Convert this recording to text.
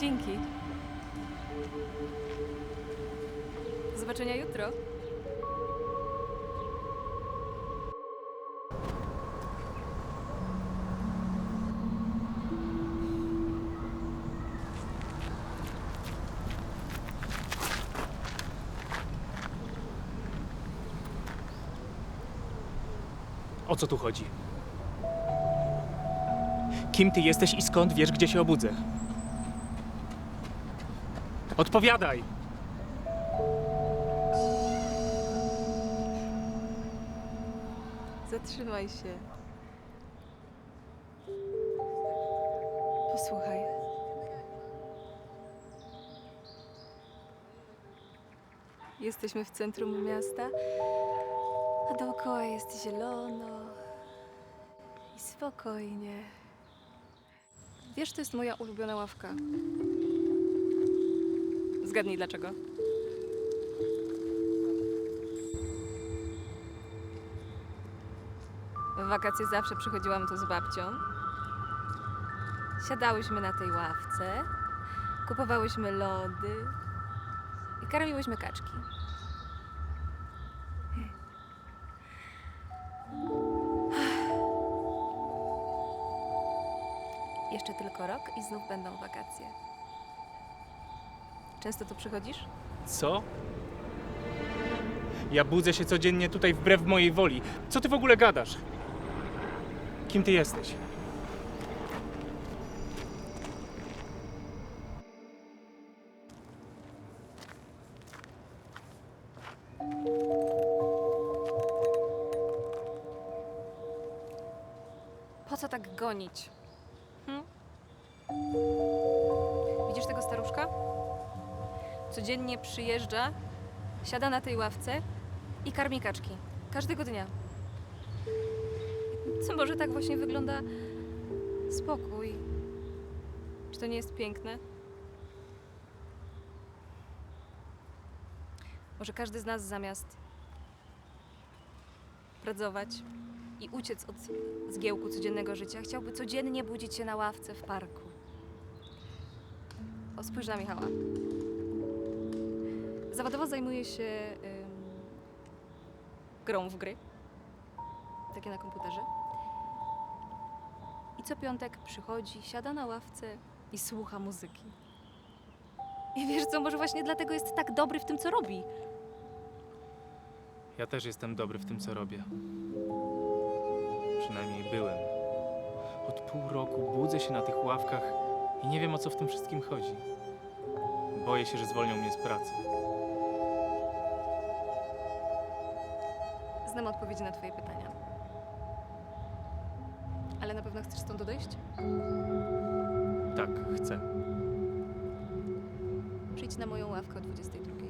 Dzięki. Zobaczenia jutro. O co tu chodzi? Kim ty jesteś i skąd wiesz, gdzie się obudzę? Odpowiadaj! Zatrzymaj się. Posłuchaj. Jesteśmy w centrum miasta, a dookoła jest zielono i spokojnie. Wiesz, to jest moja ulubiona ławka. Zgadnij dlaczego. W wakacje zawsze przychodziłam tu z babcią. Siadałyśmy na tej ławce, kupowałyśmy lody i karmiłyśmy kaczki. Jeszcze tylko rok i znów będą wakacje. Często tu przychodzisz? Co? Ja budzę się codziennie tutaj wbrew mojej woli. Co ty w ogóle gadasz? Kim ty jesteś? Po co tak gonić? Codziennie przyjeżdża, siada na tej ławce i karmi kaczki. Każdego dnia. Co może tak właśnie wygląda spokój? Czy to nie jest piękne? Może każdy z nas zamiast pracować i uciec od zgiełku codziennego życia, chciałby codziennie budzić się na ławce w parku. O, spójrz na Michała. Zawodowo zajmuje się ym, grą w gry, takie na komputerze. I co piątek przychodzi, siada na ławce i słucha muzyki. I wiesz co, może właśnie dlatego jest tak dobry w tym, co robi. Ja też jestem dobry w tym, co robię. Przynajmniej byłem. Od pół roku budzę się na tych ławkach i nie wiem, o co w tym wszystkim chodzi. Boję się, że zwolnią mnie z pracy. Znam odpowiedzi na Twoje pytania. Ale na pewno chcesz stąd odejść? Tak, chcę. Przyjdź na moją ławkę o 22.